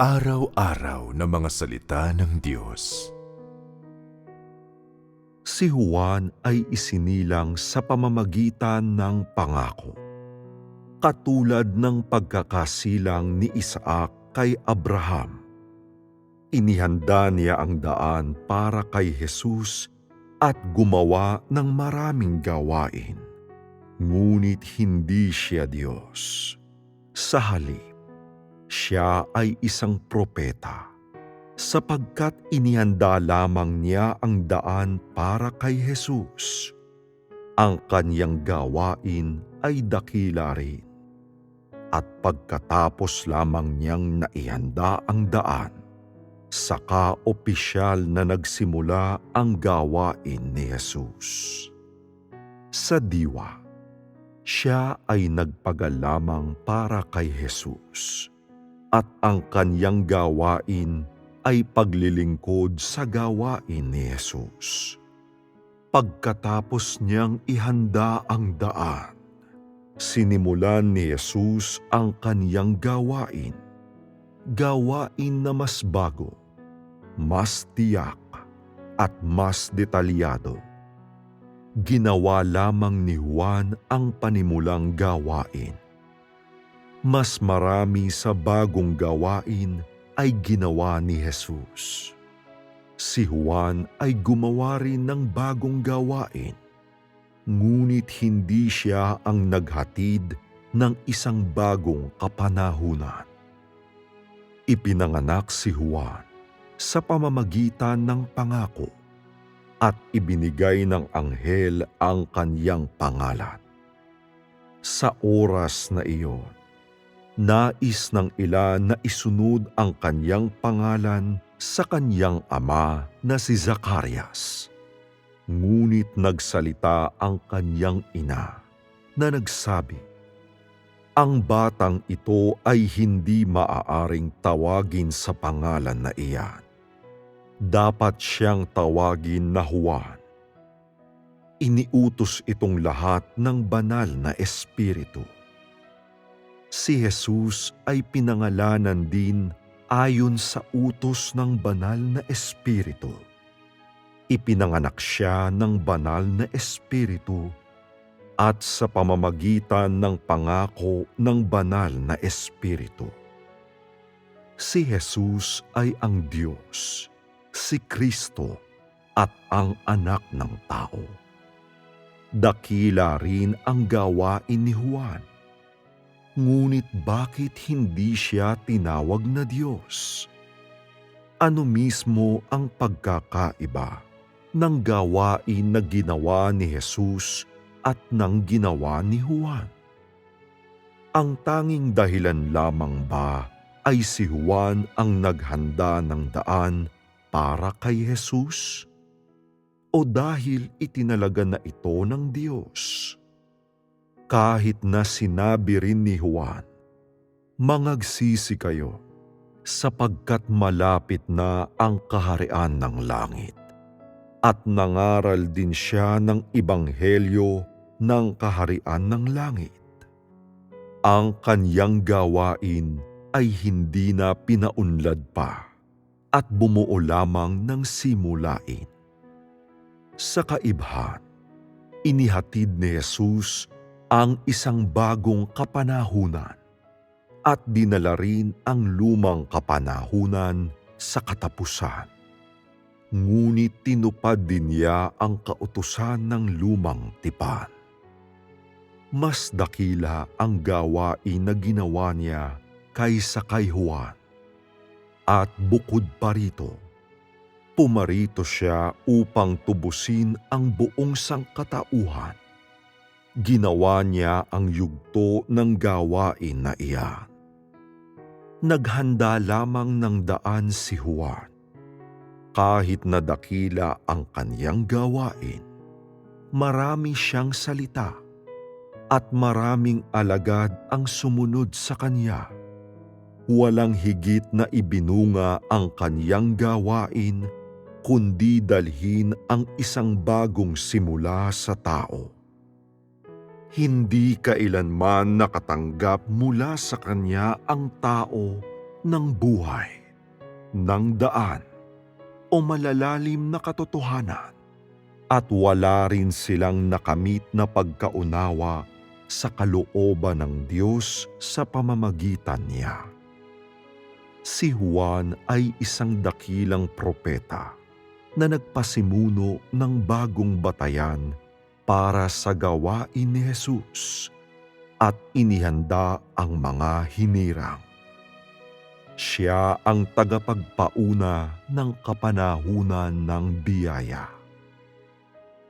Pang-araw-araw na mga salita ng Diyos. Si Juan ay isinilang sa pamamagitan ng pangako. Katulad ng pagkakasilang ni Isaac kay Abraham. Inihanda niya ang daan para kay Jesus at gumawa ng maraming gawain. Ngunit hindi siya Diyos. Sa halip, siya ay isang propeta sapagkat inihanda lamang niya ang daan para kay Jesus. Ang kanyang gawain ay dakila rin. At pagkatapos lamang niyang naihanda ang daan, saka opisyal na nagsimula ang gawain ni Jesus. Sa diwa, siya ay nagpagal lamang para kay Jesus at ang kanyang gawain ay paglilingkod sa gawain ni Jesus. Pagkatapos niyang ihanda ang daan, sinimulan ni Jesus ang kanyang gawain. Gawain na mas bago, mas tiyak, at mas detalyado. Ginawa lamang ni Juan ang panimulang gawain mas marami sa bagong gawain ay ginawa ni Jesus. Si Juan ay gumawa rin ng bagong gawain, ngunit hindi siya ang naghatid ng isang bagong kapanahunan. Ipinanganak si Juan sa pamamagitan ng pangako at ibinigay ng anghel ang kanyang pangalan. Sa oras na iyon, nais ng ilan na isunod ang kanyang pangalan sa kanyang ama na si Zacarias. Ngunit nagsalita ang kanyang ina na nagsabi, Ang batang ito ay hindi maaaring tawagin sa pangalan na iyan. Dapat siyang tawagin na Juan. Iniutos itong lahat ng banal na espiritu si Jesus ay pinangalanan din ayon sa utos ng banal na Espiritu. Ipinanganak siya ng banal na Espiritu at sa pamamagitan ng pangako ng banal na Espiritu. Si Jesus ay ang Diyos, si Kristo at ang anak ng tao. Dakila rin ang gawain ni Juan Ngunit bakit hindi siya tinawag na Diyos? Ano mismo ang pagkakaiba ng gawain na ginawa ni Jesus at ng ginawa ni Juan? Ang tanging dahilan lamang ba ay si Juan ang naghanda ng daan para kay Jesus? O dahil itinalaga na ito ng Diyos? Kahit na sinabi rin ni Juan, Mangagsisi kayo, sapagkat malapit na ang kaharian ng langit. At nangaral din siya ng ibanghelyo ng kaharian ng langit. Ang kanyang gawain ay hindi na pinaunlad pa at bumuo lamang ng simulain. Sa kaibhan, inihatid ni Jesus ang isang bagong kapanahunan at dinala rin ang lumang kapanahunan sa katapusan. Ngunit tinupad din niya ang kautusan ng lumang tipan. Mas dakila ang gawain na ginawa niya kaysa kay Juan. At bukod pa rito, pumarito siya upang tubusin ang buong sangkatauhan ginawa niya ang yugto ng gawain na iyan. Naghanda lamang ng daan si Juan. Kahit na dakila ang kanyang gawain, marami siyang salita at maraming alagad ang sumunod sa kanya. Walang higit na ibinunga ang kanyang gawain kundi dalhin ang isang bagong simula sa tao hindi kailanman nakatanggap mula sa Kanya ang tao ng buhay, ng daan, o malalalim na katotohanan at wala rin silang nakamit na pagkaunawa sa kalooban ng Diyos sa pamamagitan niya. Si Juan ay isang dakilang propeta na nagpasimuno ng bagong batayan para sa gawain ni Jesus at inihanda ang mga hinirang. Siya ang tagapagpauna ng kapanahunan ng biyaya.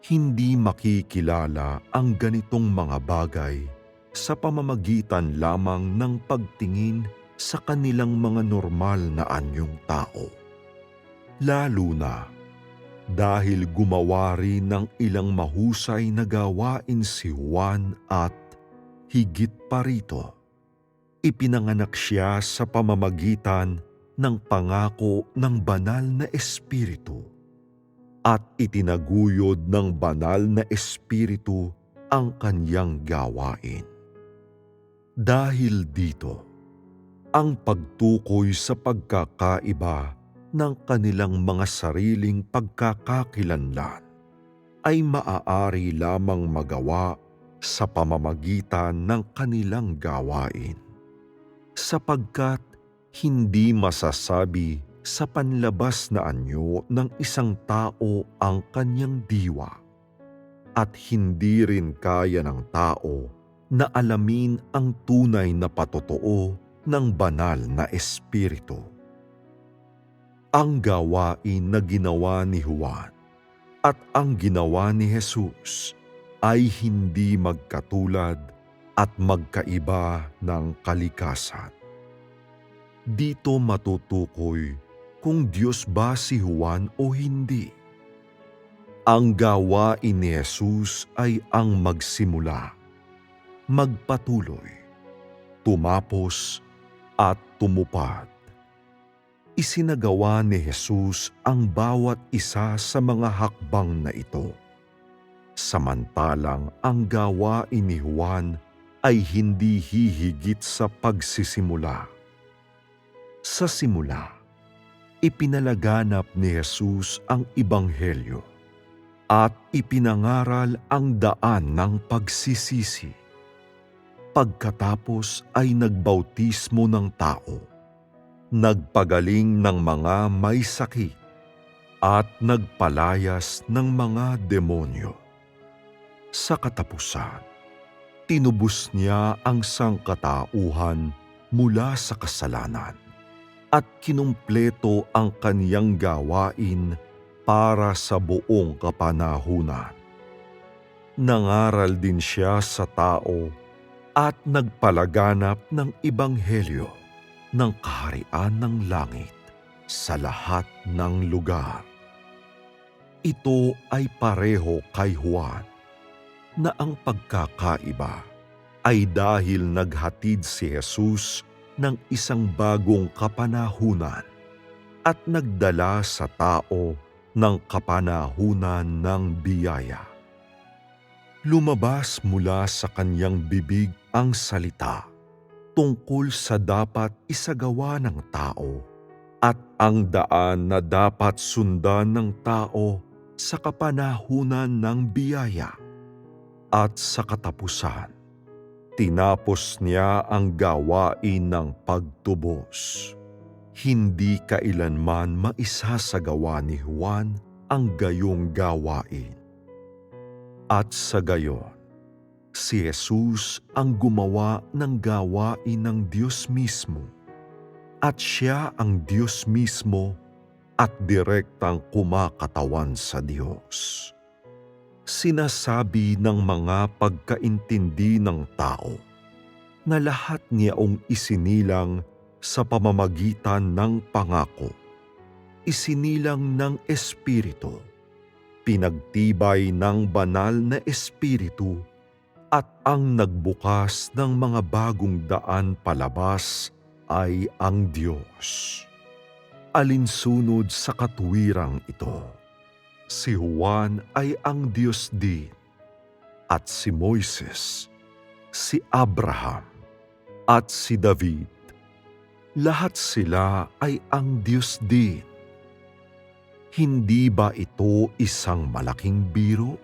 Hindi makikilala ang ganitong mga bagay sa pamamagitan lamang ng pagtingin sa kanilang mga normal na anyong tao. Lalo na dahil gumawa rin ng ilang mahusay na gawain si Juan at higit pa rito ipinanganak siya sa pamamagitan ng pangako ng banal na espiritu at itinaguyod ng banal na espiritu ang kanyang gawain. Dahil dito, ang pagtukoy sa pagkakaiba ng kanilang mga sariling pagkakakilanlan ay maaari lamang magawa sa pamamagitan ng kanilang gawain sapagkat hindi masasabi sa panlabas na anyo ng isang tao ang kanyang diwa at hindi rin kaya ng tao na alamin ang tunay na patotoo ng banal na espiritu. Ang gawain na ginawa ni Juan at ang ginawa ni Jesus ay hindi magkatulad at magkaiba ng kalikasan. Dito matutukoy kung Diyos ba si Juan o hindi. Ang gawain ni Jesus ay ang magsimula, magpatuloy, tumapos at tumupad. Isinagawa ni Jesus ang bawat isa sa mga hakbang na ito. Samantalang ang gawain ni Juan ay hindi hihigit sa pagsisimula. Sa simula, ipinalaganap ni Jesus ang Ibanghelyo at ipinangaral ang daan ng pagsisisi. Pagkatapos ay nagbautismo ng tao, nagpagaling ng mga may sakit, at nagpalayas ng mga demonyo. Sa katapusan, tinubos niya ang sangkatauhan mula sa kasalanan at kinumpleto ang kaniyang gawain para sa buong kapanahunan. Nangaral din siya sa tao at nagpalaganap ng ibanghelyo ng kaharian ng langit sa lahat ng lugar. Ito ay pareho kay Juan na ang pagkakaiba ay dahil naghatid si Jesus ng isang bagong kapanahunan at nagdala sa tao ng kapanahunan ng biyaya. Lumabas mula sa kanyang bibig ang salita tungkol sa dapat isagawa ng tao at ang daan na dapat sundan ng tao sa kapanahunan ng biyaya at sa katapusan, tinapos niya ang gawain ng pagtubos. Hindi kailanman maisasagawa ni Juan ang gayong gawain. At sa gayon, si Jesus ang gumawa ng gawain ng Diyos mismo. At siya ang Diyos mismo at direktang kumakatawan sa Diyos. Sinasabi ng mga pagkaintindi ng tao na lahat niyaong isinilang sa pamamagitan ng pangako, isinilang ng Espiritu, pinagtibay ng banal na Espiritu at ang nagbukas ng mga bagong daan palabas ay ang Diyos. Alinsunod sa katuwirang ito si Juan ay ang Diyos din at si Moises, si Abraham at si David lahat sila ay ang Diyos din. Hindi ba ito isang malaking biro?